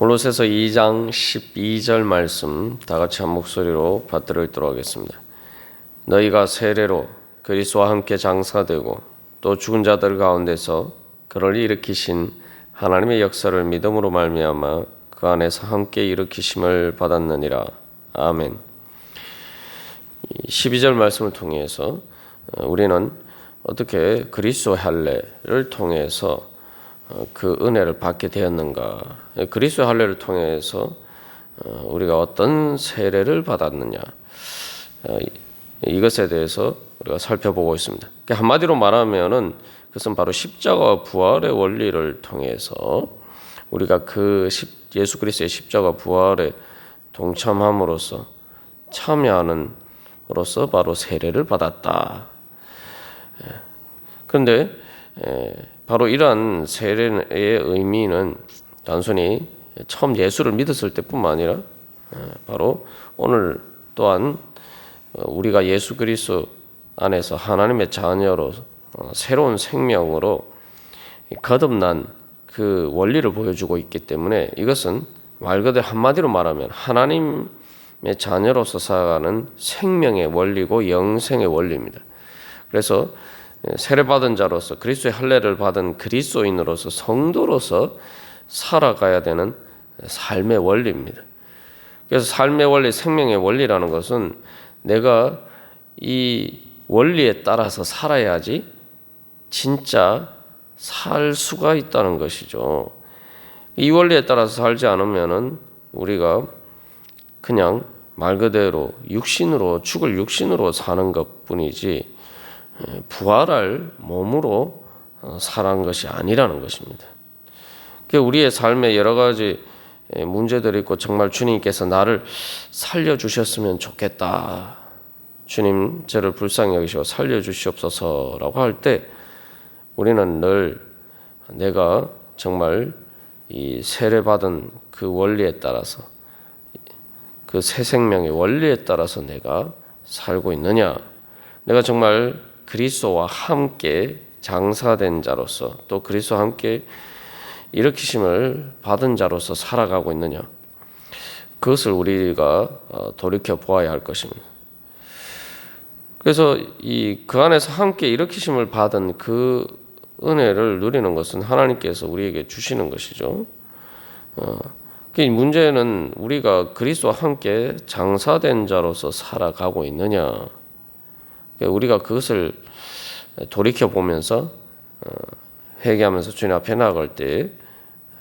골로새서 2장 12절 말씀 다 같이 한 목소리로 받들어 읽도록 하겠습니다. 너희가 세례로 그리스도와 함께 장사되고 또 죽은 자들 가운데서 그를 일으키신 하나님의 역사를 믿음으로 말미암아 그 안에서 함께 일으키심을 받았느니라. 아멘. 12절 말씀을 통해서 어, 우리는 어떻게 그리스도 할례를 통해서 어, 그 은혜를 받게 되었는가? 그리스도 할례를 통해서 어, 우리가 어떤 세례를 받았느냐? 이것에 대해서 우리가 살펴보고 있습니다. 그러니까 한마디로 말하면은 그것은 바로 십자가 부활의 원리를 통해서 우리가 그 예수 그리스도의 십자가 부활에 동참함으로써 참여하는 으로써 바로 세례를 받았다. 그런데 바로 이러한 세례의 의미는 단순히 처음 예수를 믿었을 때뿐만 아니라 바로 오늘 또한 어, 우리가 예수 그리스도 안에서 하나님의 자녀로 어, 새로운 생명으로 거듭난 그 원리를 보여주고 있기 때문에 이것은 말 그대로 한마디로 말하면 하나님의 자녀로서 살아가는 생명의 원리고 영생의 원리입니다. 그래서 세례받은 자로서 그리스도의 할례를 받은 그리스도인으로서 성도로서 살아가야 되는 삶의 원리입니다. 그래서 삶의 원리, 생명의 원리라는 것은 내가 이 원리에 따라서 살아야지 진짜 살 수가 있다는 것이죠. 이 원리에 따라서 살지 않으면은 우리가 그냥 말 그대로 육신으로 죽을 육신으로 사는 것뿐이지 부활할 몸으로 어, 살아간 것이 아니라는 것입니다. 우리의 삶에 여러 가지 문제들이 있고 정말 주님께서 나를 살려 주셨으면 좋겠다. 주님 저를 불쌍히 여기시고 살려 주시옵소서라고 할 때 우리는 늘 내가 정말 이 세례 받은 그 원리에 따라서 그 새 생명의 원리에 따라서 내가 살고 있느냐 내가 정말 그리스도와 함께 장사된 자로서 또 그리스도와 함께 일으키심을 받은 자로서 살아가고 있느냐 그것을 우리가 어, 돌이켜 보아야 할 것입니다. 그래서 이 그 안에서 함께 일으키심을 받은 그 은혜를 누리는 것은 하나님께서 우리에게 주시는 것이죠. 어, 그 문제는 우리가 그리스도와 함께 장사된 자로서 살아가고 있느냐. 그러니까 우리가 그것을 돌이켜 보면서 어, 회개하면서 주님 앞에 나갈 때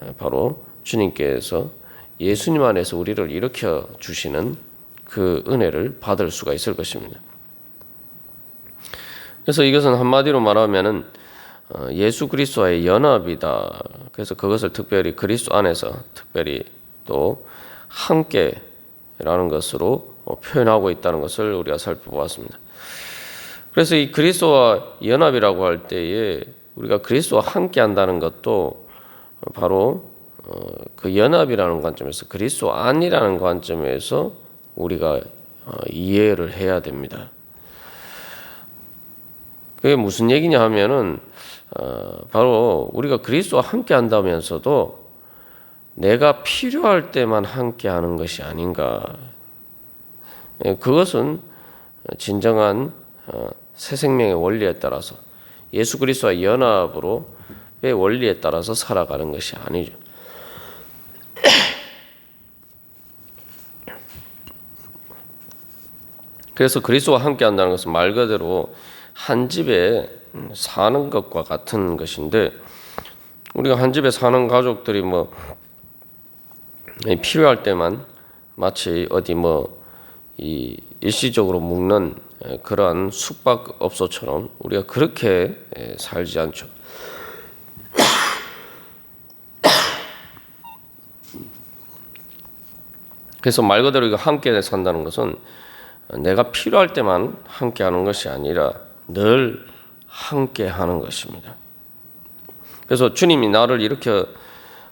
어, 바로 주님께서 예수님 안에서 우리를 일으켜 주시는 그 은혜를 받을 수가 있을 것입니다. 그래서 이것은 한마디로 말하면은 어, 예수 그리스도와의 연합이다. 그래서 그것을 특별히 그리스도 안에서 특별히 또 함께라는 것으로 표현하고 있다는 것을 우리가 살펴보았습니다. 그래서 이 그리스도와 연합이라고 할 때에 우리가 그리스도와 함께 한다는 것도 바로 어, 그 연합이라는 관점에서 그리스도 안이라는 관점에서 우리가 어, 이해를 해야 됩니다. 그게 무슨 얘기냐 하면은 어, 바로 우리가 그리스도와 함께 한다면서도 내가 필요할 때만 함께 하는 것이 아닌가. 예, 그것은 진정한 새 생명의 원리에 따라서 예수 그리스도와 연합으로의 원리에 따라서 살아가는 것이 아니죠. 그래서 그리스도와 함께 한다는 것은 말 그대로 한 집에 사는 것과 같은 것인데 우리가 한 집에 사는 가족들이 뭐 필요할 때만 마치 어디 뭐 이 일시적으로 묵는 그러한 숙박업소처럼 우리가 그렇게 살지 않죠. 그래서 말 그대로 이거 함께 산다는 것은 내가 필요할 때만 함께 하는 것이 아니라 늘 함께 하는 것입니다. 그래서 주님이 나를 이렇게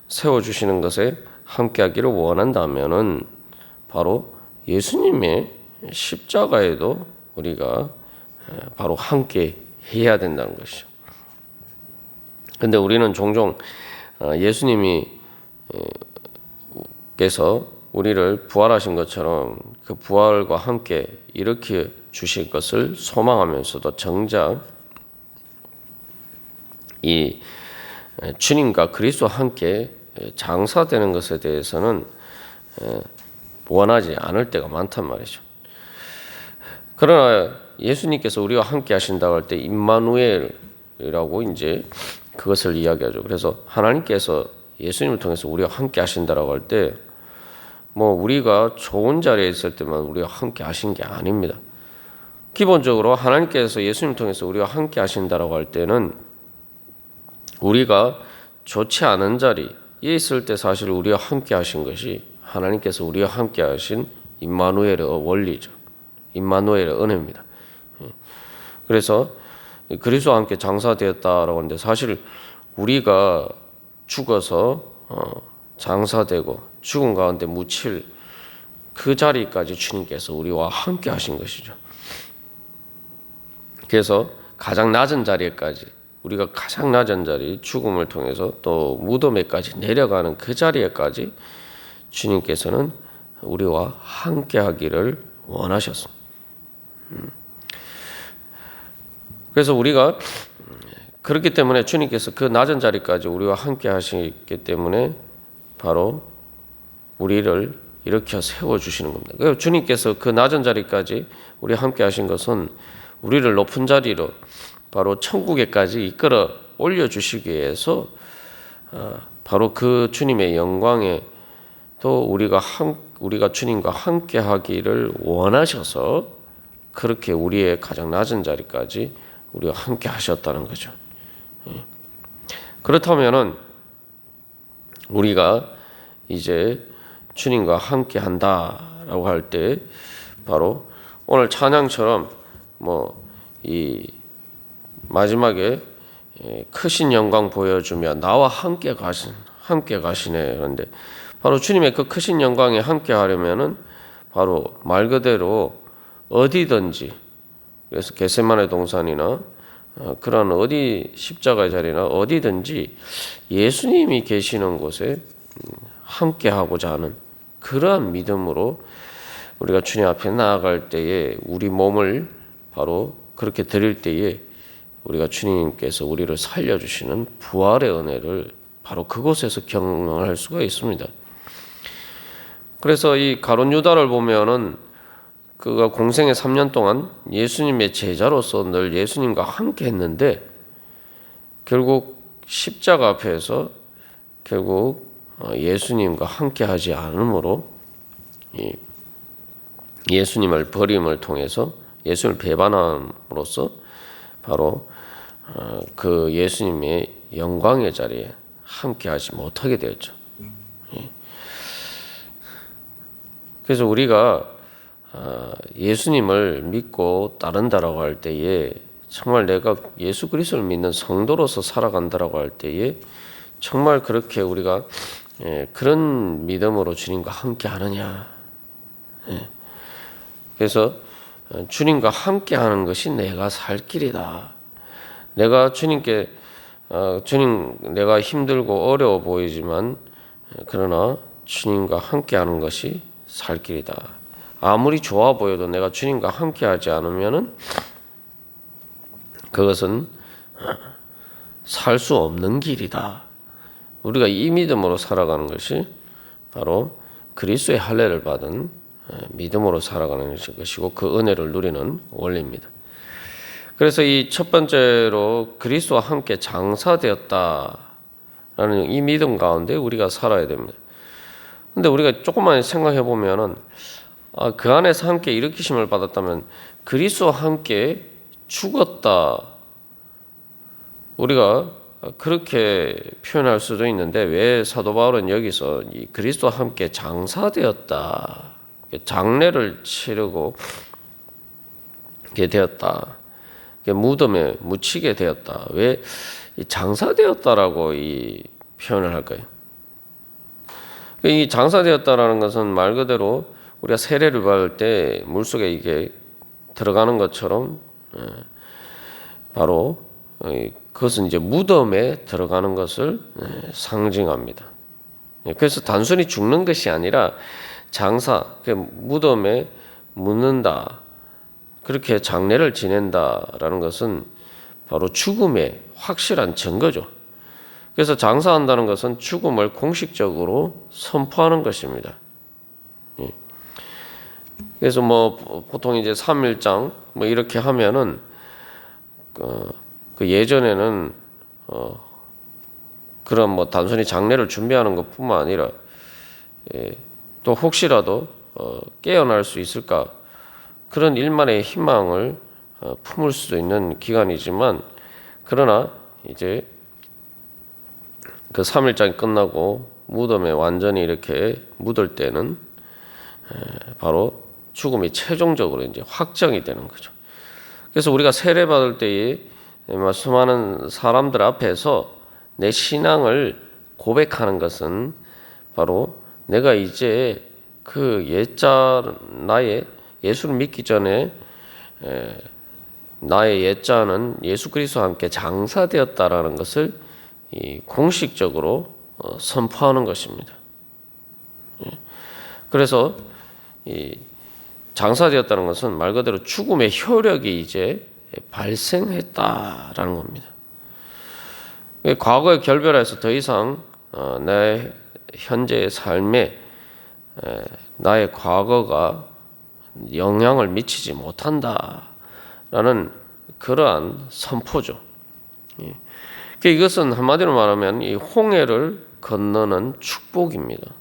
세워 주시는 것에 함께 하기를 원한다면은 바로 예수님의 십자가에도 우리가 바로 함께 해야 된다는 것이죠. 근데 우리는 종종 어, 예수님이 주님께서 우리를 부활하신 것처럼 그 부활과 함께 일으켜 주실 것을 소망하면서도 정작 이 주님과 그리스도와 함께 장사되는 것에 대해서는 원하지 않을 때가 많단 말이죠. 그러나 예수님께서 우리와 함께 하신다고 할 때 임마누엘이라고 이제 그것을 이야기하죠. 그래서 하나님께서 예수님을 통해서 우리와 함께 하신다라고 할 때 뭐 우리가 좋은 자리에 있을 때만 우리와 함께 하신 게 아닙니다. 기본적으로 하나님께서 예수님 통해서 우리와 함께 하신다라고 할 때는 우리가 좋지 않은 자리에 있을 때 사실 우리와 함께 하신 것이 하나님께서 우리와 함께 하신 임마누엘의 원리죠. 임마누엘의 은혜입니다. 그래서 그리스도와 함께 장사되었다라고 하는데 사실 우리가 죽어서 어, 장사되고 죽은 가운데 묻힐 그 자리까지 주님께서 우리와 함께 하신 것이죠. 그래서 가장 낮은 자리까지 우리가 가장 낮은 자리 죽음을 통해서 또 무덤에까지 내려가는 그 자리에까지 주님께서는 우리와 함께 하기를 원하셨습니다. 음. 그래서 우리가 그렇기 때문에 주님께서 그 낮은 자리까지 우리와 함께 하시기 때문에 바로 우리를 일으켜 세워 주시는 겁니다. 그 주님께서 그 낮은 자리까지 우리 함께 하신 것은 우리를 높은 자리로 바로 천국에까지 이끌어 올려 주시기 위해서 어, 바로 그 주님의 영광에 또 우리가 한, 우리가 주님과 함께 하기를 원하셔서 그렇게 우리의 가장 낮은 자리까지 우리와 함께 하셨다는 거죠. 예. 그렇다면은 우리가 이제 주님과 함께 한다라고 할 때 바로 오늘 찬양처럼 뭐 이 마지막에 예, 크신 영광 보여주며 나와 함께 가신 함께 가시네 그런데 바로 주님의 그 크신 영광에 함께 하려면은 바로 말 그대로 어디든지 그래서 게세만의 동산이나 어, 그런 어디 십자가의 자리나 어디든지 예수님이 계시는 곳에 음, 함께 하고자 하는 그러한 믿음으로 우리가 주님 앞에 나아갈 때에 우리 몸을 바로 그렇게 드릴 때에 우리가 주님께서 우리를 살려주시는 부활의 은혜를 바로 그곳에서 경험할 수가 있습니다. 그래서 이 가론 유다를 보면은 그가 공생의 3년 동안 예수님의 제자로서 늘 예수님과 함께 했는데 결국 십자가 앞에서 결국 어, 예수님과 함께 하지 않으므로 예수님을 버림을 통해서 예수를 배반함으로써 바로 어, 그 예수님의 영광의 자리에 함께 하지 못하게 되었죠. 예. 그래서 우리가 어, 예수님을 믿고 따른다라고 할 때에 정말 내가 예수 그리스도를 믿는 성도로서 살아간다라고 할 때에 정말 그렇게 우리가 예, 그런 믿음으로 주님과 함께 하느냐. 예. 그래서 어, 주님과 함께 하는 것이 내가 살 길이다. 내가 주님께 어, 주님 내가 힘들고 어려워 보이지만 그러나 주님과 함께 하는 것이 살 길이다. 아무리 좋아 보여도 내가 주님과 함께 하지 않으면은 그것은 살 수 없는 길이다. 우리가 이 믿음으로 살아가는 것이 바로 그리스도의 할례를 받은 믿음으로 살아가는 것이고 그 은혜를 누리는 원리입니다. 그래서 이 첫 번째로 그리스도와 함께 장사되었다라는 이 믿음 가운데 우리가 살아야 됩니다. 근데 우리가 조금만 생각해 보면은 아, 그 안에서 함께 일으키심을 받았다면 그리스도와 함께 죽었다. 우리가 그렇게 표현할 수도 있는데 왜 사도 바울은 여기서 이 그리스도와 함께 장사되었다. 장례를 치르고 게 되었다. 무덤에 묻히게 되었다. 왜 장사되었다라고 이 표현을 할까요? 이 장사되었다라는 것은 말 그대로 우리가 세례를 받을 때 물속에 이게 들어가는 것처럼 예, 바로 그것은 이제 무덤에 들어가는 것을 예, 상징합니다. 예, 그래서 단순히 죽는 것이 아니라 장사, 그 무덤에 묻는다. 그렇게 장례를 지낸다라는 것은 바로 죽음의 확실한 증거죠. 그래서 장사한다는 것은 죽음을 공식적으로 선포하는 것입니다. 예. 그래서 뭐 보통 이제 3일장 뭐 이렇게 하면은 그, 그 예전에는 어 그런 뭐 단순히 장례를 준비하는 것뿐만 아니라 예, 또 혹시라도 어 깨어날 수 있을까 그런 일만의 희망을 어 품을 수도 있는 기간이지만 그러나 이제 그 3일장이 끝나고 무덤에 완전히 이렇게 묻을 때는 바로 죽음이 최종적으로 이제 확정이 되는 거죠. 그래서 우리가 세례 받을 때에 수많은 사람들 앞에서 내 신앙을 고백하는 것은 바로 내가 이제 그 옛자 나의 예수를 믿기 전에 나의 옛자는 예수 그리스도와 함께 장사되었다라는 것을 공식적으로 어, 선포하는 것입니다. 예. 그래서 이 장사되었다는 것은 말 그대로 죽음의 효력이 이제 발생했다라는 겁니다. 과거의 결별에서 더 이상 어, 내 현재의 삶에 나의 과거가 영향을 미치지 못한다라는 그러한 선포죠. 예. 그러니까 이것은 한마디로 말하면 이 홍해를 건너는 축복입니다.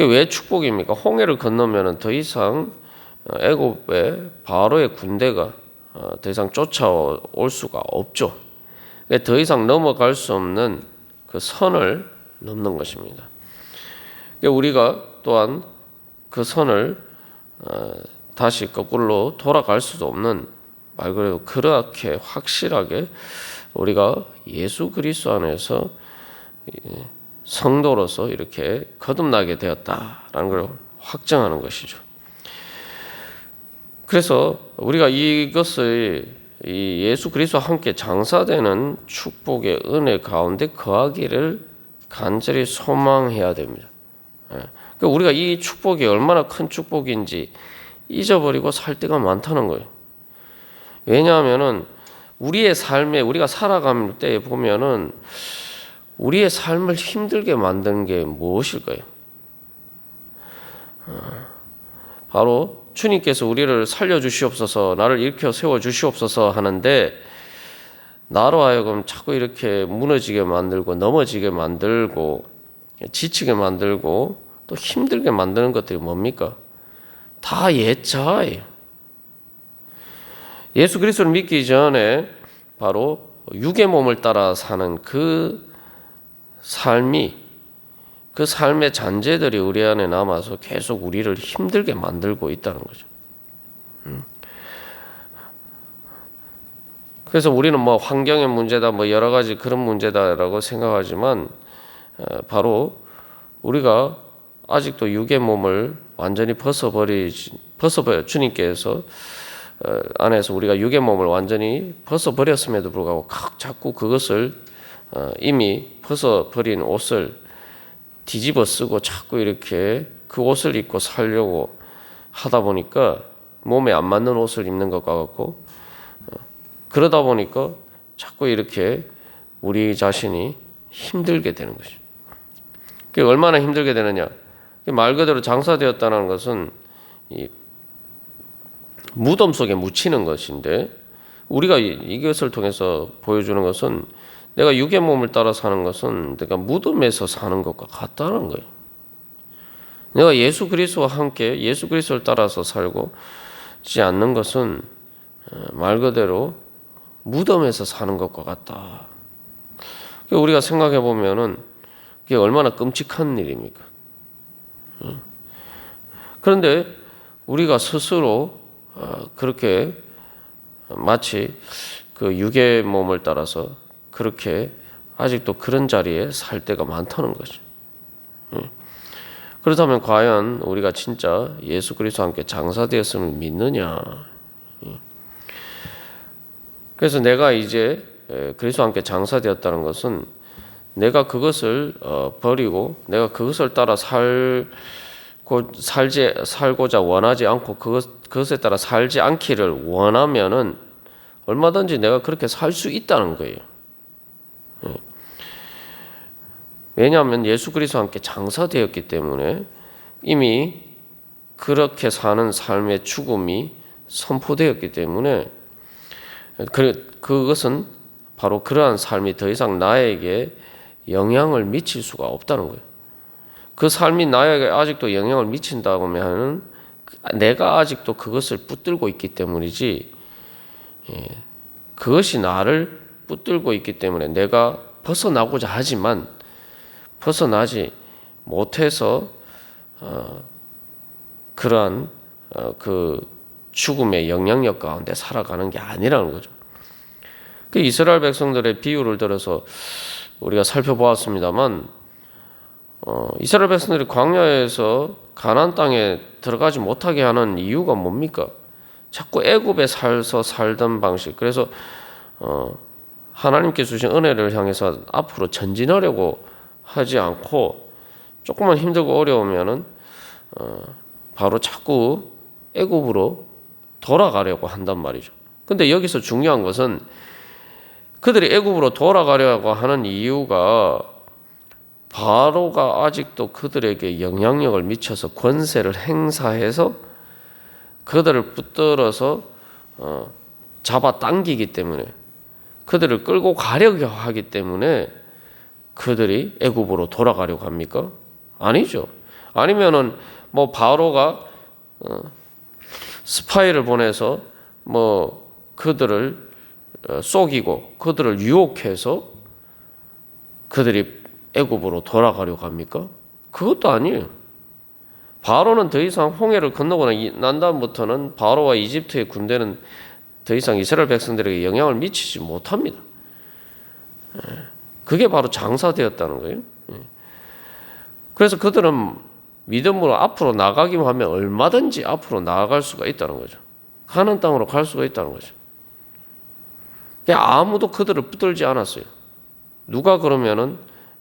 예. 왜 축복입니까? 홍해를 건너면 더 이상 애굽의 바로의 군대가 어, 더 이상 쫓아올 수가 없죠. 더 이상 넘어갈 수 없는 그 선을 넘는 것입니다. 우리가 또한 그 선을 어, 다시 거꾸로 돌아갈 수도 없는 말 그대로 그렇게 확실하게 우리가 예수 그리스도 안에서 성도로서 이렇게 거듭나게 되었다라는 걸 확정하는 것이죠. 그래서 우리가 이것을 이 예수 그리스도와 함께 장사되는 축복의 은혜 가운데 거하기를 간절히 소망해야 됩니다. 예. 그러니까 우리가 이 축복이 얼마나 큰 축복인지 잊어버리고 살 때가 많다는 거예요. 왜냐하면은 우리의 삶에 우리가 살아갈 때 보면은 우리의 삶을 힘들게 만드는 게 무엇일까요? 어, 바로 주님께서 우리를 살려 주시옵소서, 나를 일으켜 세워 주시옵소서 하는데 나로 하여금 자꾸 이렇게 무너지게 만들고 넘어지게 만들고 지치게 만들고 또 힘들게 만드는 것들이 뭡니까? 다 옛자예요. 예수 그리스도를 믿기 전에 바로 육의 몸을 따라 사는 그 삶이 그 삶의 잔재들이 우리 안에 남아서 계속 우리를 힘들게 만들고 있다는 거죠. 음. 그래서 우리는 뭐 환경의 문제다, 뭐 여러 가지 그런 문제다라고 생각하지만 어, 바로 우리가 아직도 육의 몸을 완전히 벗어버리 벗어버려 주님께서 어, 안에서 우리가 육의 몸을 완전히 벗어 버렸음에도 불구하고 자꾸 그것을 어, 이미 벗어 버린 옷을 뒤집어 쓰고 자꾸 이렇게 그 옷을 입고 살려고 하다 보니까 몸에 안 맞는 옷을 입는 것 같고 어, 그러다 보니까 자꾸 이렇게 우리 자신이 힘들게 되는 것이죠. 그게 얼마나 힘들게 되느냐? 말 그대로 장사되었다는 것은 이 무덤 속에 묻히는 것인데 우리가 이것을 통해서 보여주는 것은 내가 육의 몸을 따라 사는 것은 내가 무덤에서 사는 것과 같다는 거예요. 내가 예수 그리스도와 함께 예수 그리스도를 따라서 살고지 않는 것은 어, 말 그대로 무덤에서 사는 것과 같다. 우리가 생각해 보면은 그게 얼마나 끔찍한 일입니까? 그런데 우리가 스스로 어, 그렇게 마치 그 육의 몸을 따라서 그렇게 아직도 그런 자리에 살 때가 많다는 거죠. 예. 그렇다면 과연 우리가 진짜 예수 그리스도와 함께 장사되었음을 믿느냐? 예. 그래서 내가 이제 그리스도와 함께 장사되었다는 것은 내가 그것을 어, 버리고 내가 그것을 따라 살고 살지 살고자 원하지 않고 그것 그것에 따라 살지 않기를 원하면은 얼마든지 내가 그렇게 살 수 있다는 거예요. 예. 왜냐하면 예수 그리스도와 함께 장사되었기 때문에 이미 그렇게 사는 삶의 죽음이 선포되었기 때문에 그, 그것은 바로 그러한 삶이 더 이상 나에게 영향을 미칠 수가 없다는 거예요. 그 삶이 나에게 아직도 영향을 미친다고 하면 내가 아직도 그것을 붙들고 있기 때문이지 예, 그것이 나를 붙들고 있기 때문에 내가 벗어나고자 하지만 벗어나지 못해서 어, 그러한 어, 그 죽음의 영향력 가운데 살아가는 게 아니라는 거죠. 그 이스라엘 백성들의 비유를 들어서 우리가 살펴보았습니다만 어, 이스라엘 백성들이 광야에서 가나안 땅에 들어가지 못하게 하는 이유가 뭡니까? 자꾸 애굽에 살서 살던 방식. 그래서 어, 하나님께 주신 은혜를 향해서 앞으로 전진하려고 하지 않고 조금만 힘들고 어려우면은 어, 바로 자꾸 애굽으로 돌아가려고 한단 말이죠. 근데 여기서 중요한 것은 그들이 애굽으로 돌아가려고 하는 이유가 바로가 아직도 그들에게 영향력을 미쳐서 권세를 행사해서 그들을 붙들어서 어, 잡아 당기기 때문에 그들을 끌고 가려고 하기 때문에 그들이 애굽으로 돌아가려고 합니까? 아니죠. 아니면은 뭐 바로가 어, 스파이를 보내서 뭐 그들을 어, 속이고 그들을 유혹해서 그들이 애굽으로 돌아가려고 합니까? 그것도 아니에요. 바로는 더 이상 홍해를 건너고 난 다음부터는 바로와 이집트의 군대는 더 이상 이스라엘 백성들에게 영향을 미치지 못합니다. 예. 그게 바로 장사되었다는 거예요. 예. 그래서 그들은 믿음으로 앞으로 나가기만 하면 얼마든지 앞으로 나아갈 수가 있다는 거죠. 가는 땅으로 갈 수가 있다는 거죠. 아무도 그들을 붙들지 않았어요. 누가 그러면은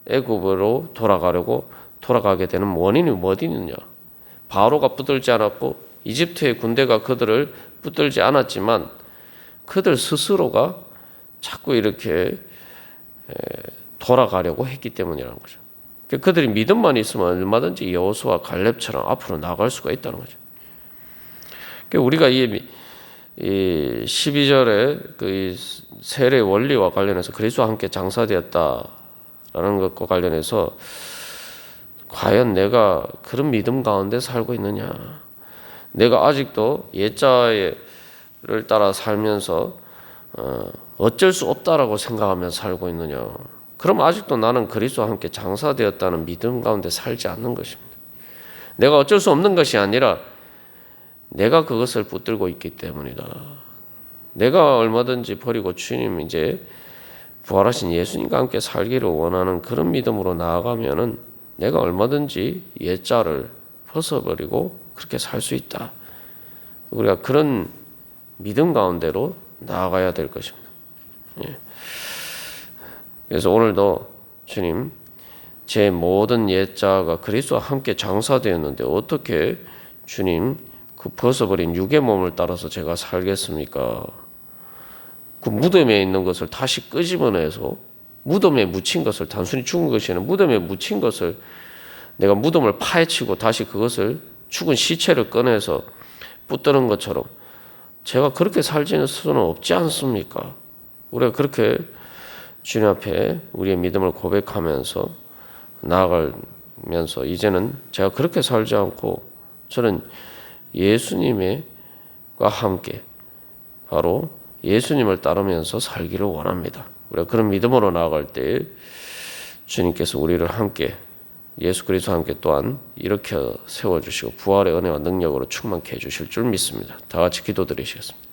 애굽으로 돌아가려고 돌아가게 되는 원인이 어디느냐? 바로가 붙들지 않았고 이집트의 군대가 그들을 붙들지 않았지만 그들 스스로가 자꾸 이렇게 돌아가려고 했기 때문이라는 거죠. 그러니까 그들이 믿음만 있으면 얼마든지 여호수아 갈렙처럼 앞으로 나갈 수가 있다는 거죠. 그러니까 우리가 이 12절에 그 세례 원리와 관련해서 그리스도와 함께 장사되었다라는 것과 관련해서 과연 내가 그런 믿음 가운데 살고 있느냐? 내가 아직도 옛자 를 따라 살면서 어, 어쩔 수 없다라고 생각하며 살고 있느냐? 그럼 아직도 나는 그리스도와 함께 장사되었다는 믿음 가운데 살지 않는 것입니다. 내가 어쩔 수 없는 것이 아니라 내가 그것을 붙들고 있기 때문이다. 내가 얼마든지 버리고 주님 이제 부활하신 예수님과 함께 살기를 원하는 그런 믿음으로 나아가면은 내가 얼마든지 옛자를 벗어버리고 그렇게 살 수 있다. 우리가 그런 믿음 가운데로 나아가야 될 것입니다. 예. 그래서 오늘도 주님 제 모든 옛자가 그리스도와 함께 장사되었는데 어떻게 주님 그 벗어버린 육의 몸을 따라서 제가 살겠습니까? 그 무덤에 있는 것을 다시 끄집어내서 무덤에 묻힌 것을 단순히 죽은 것이 아니라 무덤에 묻힌 것을 내가 무덤을 파헤치고 다시 그것을 죽은 시체를 꺼내서 붙드는 것처럼 제가 그렇게 살지는 수는 없지 않습니까? 우리가 그렇게 주님 앞에 우리의 믿음을 고백하면서 나아가면서 이제는 제가 그렇게 살지 않고 저는 예수님과 함께 바로 예수님을 따르면서 살기를 원합니다. 우리가 그런 믿음으로 나아갈 때 주님께서 우리를 함께 예수 그리스도 함께 또한 일으켜 세워 주시고 부활의 은혜와 능력으로 충만케 해 주실 줄 믿습니다. 다 같이 기도드리시겠습니다.